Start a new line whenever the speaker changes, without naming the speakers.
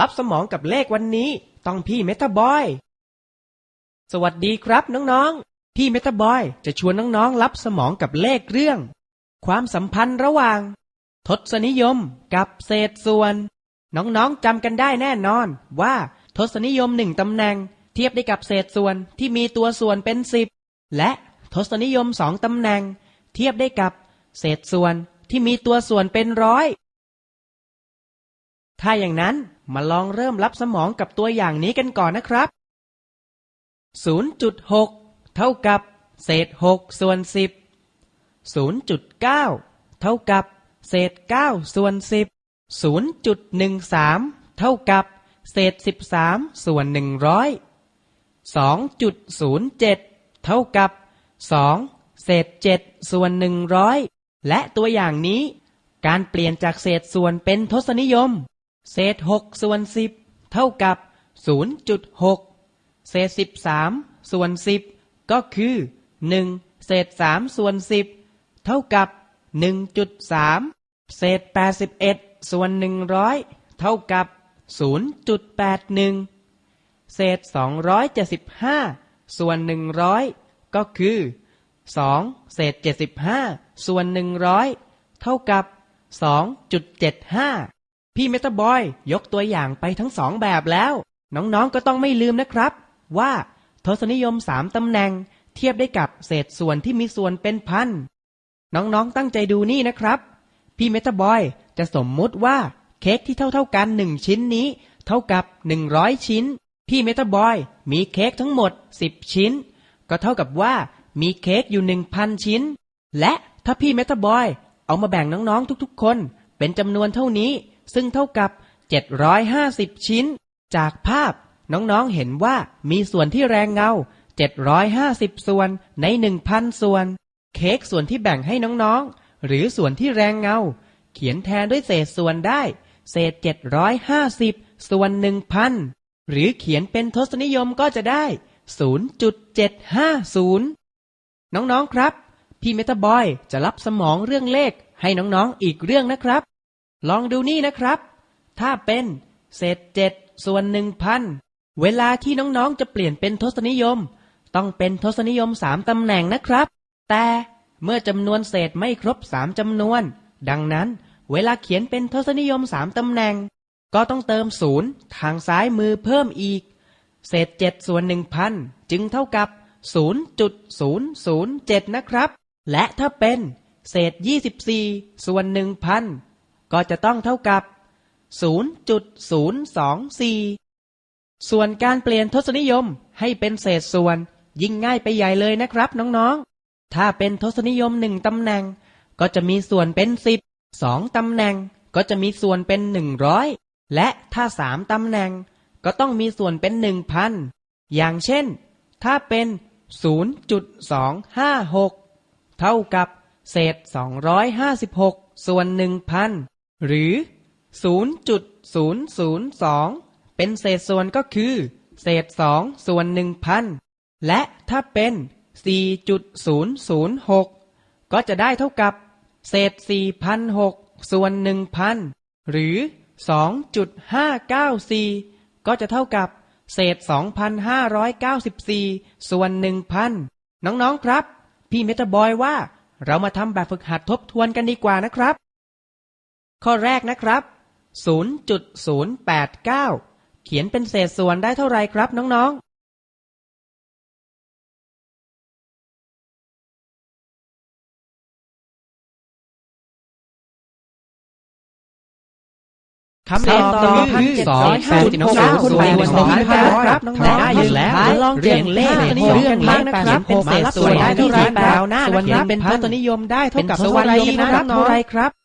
รับสมองกับเลขวันนี้ ต้องพี่เมตาบอย สวัสดีครับน้องๆ พี่เมตาบอยจะชวนน้องๆรับสมองกับเลขเรื่อง ความสัมพันธ์ระหว่าง ทศนิยมกับเศษส่วน น้องๆจำกันได้แน่นอนว่าทศนิยมหนึ่งตำแหน่ง เทียบได้กับเศษส่วนที่มีตัวส่วนเป็นสิบและทศนิยมสองตำแหน่ง เทียบได้กับ เศษส่วนที่มีตัวส่วนเป็นร้อย ถ้าอย่างนั้นมาลองเริ่มรับสมองกับตัวอย่างนี้กันก่อนนะครับ 0.6 เท่ากับ เศษ 6 ส่วน 10 0.9 เท่ากับ เศษ 9 ส่วน 10 0.13 เท่ากับ เศษ 13 ส่วน 100 2.07 เท่ากับ 2 เศษ 7 ส่วน 100 และตัวอย่างนี้การเปลี่ยนจากเศษส่วนเป็นทศนิยม เศษ6ส่วน10เท่ากับ0.6เศษ13ส่วน10ก็คือ1เศษ3ส่วน10เท่ากับ1.3เศษ81ส่วน100เท่ากับ0.81เศษ275ส่วน100ก็คือ2เศษ75ส่วน100เท่ากับ2.75 พี่เมตาบอยยกตัวอย่างไปทั้งสองแบบแล้ว น้องๆก็ต้องไม่ลืมนะครับ ว่าทศนิยมสามตำแหน่ง เทียบได้กับเศษส่วนที่มีส่วนเป็นพัน น้องๆตั้งใจดูนี่นะครับ พี่เมตาบอยจะสมมุติว่าเค้กที่เท่าๆกันหนึ่งชิ้นนี้ เท่ากับหนึ่งร้อยชิ้น พี่เมตาบอยมีเค้กทั้งหมดสิบชิ้น ก็เท่ากับว่ามีเค้กอยู่หนึ่งพันชิ้น และถ้าพี่เมตาบอยเอามาแบ่งน้องๆทุกๆ คน เป็นจำนวนเท่านี้ ซึ่งเท่ากับ 750 ชิ้น จากภาพน้องๆเห็นว่ามีส่วนที่แรงเงา 750 ส่วนใน 1,000 ส่วน เค้กส่วนที่แบ่งให้น้องๆ หรือส่วนที่แรงเงา เขียนแทนด้วยเศษส่วนได้ เศษ 750 ส่วน 1,000 หรือเขียนเป็นทศนิยมก็จะได้ 0.750 น้องๆครับ พี่เมตาบอยจะรับสมองเรื่องเลขให้น้องๆอีกเรื่องนะครับ ลองดูนี่นะครับ ถ้าเป็นเศษเจ็ดส่วนหนึ่งพันเวลาที่น้องๆจะเปลี่ยนเป็นทศนิยม ต้องเป็นทศนิยมสามตำแหน่งนะครับ แต่เมื่อจำนวนเศษไม่ครบสามจำนวน ดังนั้น เวลาเขียนเป็นทศนิยมสามตำแหน่ง ก็ต้องเติมศูนย์ทางซ้ายมือเพิ่มอีก เศษเจ็ดส่วนหนึ่งพันจึงเท่ากับ 0.007 นะครับ และถ้าเป็น เศษ 24 ส่วนหนึ่งพัน ก็จะต้องเท่ากับ 0.024 ส่วนการเปลี่ยนทศนิยมให้เป็นเศษส่วน ยิ่งง่ายไปใหญ่เลยนะครับน้องๆ ถ้าเป็นทศนิยมหนึ่งตำแหน่ง ก็จะมีส่วนเป็นสิบสองตำแหน่งก็จะมีส่วนเป็นหนึ่งร้อยและถ้าสามตำแหน่ง ก็ต้องมีส่วนเป็นหนึ่งพันอย่างเช่น ถ้าเป็น 0.256 เท่ากับ เศษ 256 ส่วน 1,000 หรือ 0.002 เป็นเศษส่วนก็คือ เศษ 2 ส่วน 1,000 และถ้าเป็น 4.006 ก็จะได้เท่ากับ เศษ 4,006 ส่วน 1,000 หรือ 2.594 ก็จะเท่ากับ เศษ 2,594 ส่วน 1,000 น้อง ๆ ครับ พี่เมตาบอยว่าเรามาทำแบบฝึกหัดทบทวนกันดีกว่านะครับ ข้อแรกนะครับ 0.089 เขียนเป็นเศษส่วนได้เท่าไรครับน้องๆคำตอบคือ
สองแปดสิบสองส่วนหนึ่งพันครับน้องๆ
ได้อยู่แล้ว
ได้
ลองเรียงเลข
เรียง
นิยม
เรื่
กั
อง
นบ้างนะครับ
เลข
เป็นเศษส่วนได้เท่าไร
ส่วน
แปลวหน้า
ส่วน
เขียนเป็น
พั
ท
น
ศนิยมได้เท่ากับ
เป็น
ส
ทศ
วัส
นิ
ดี
ยม
นะครับ
น้องๆ
เท่าไรครับ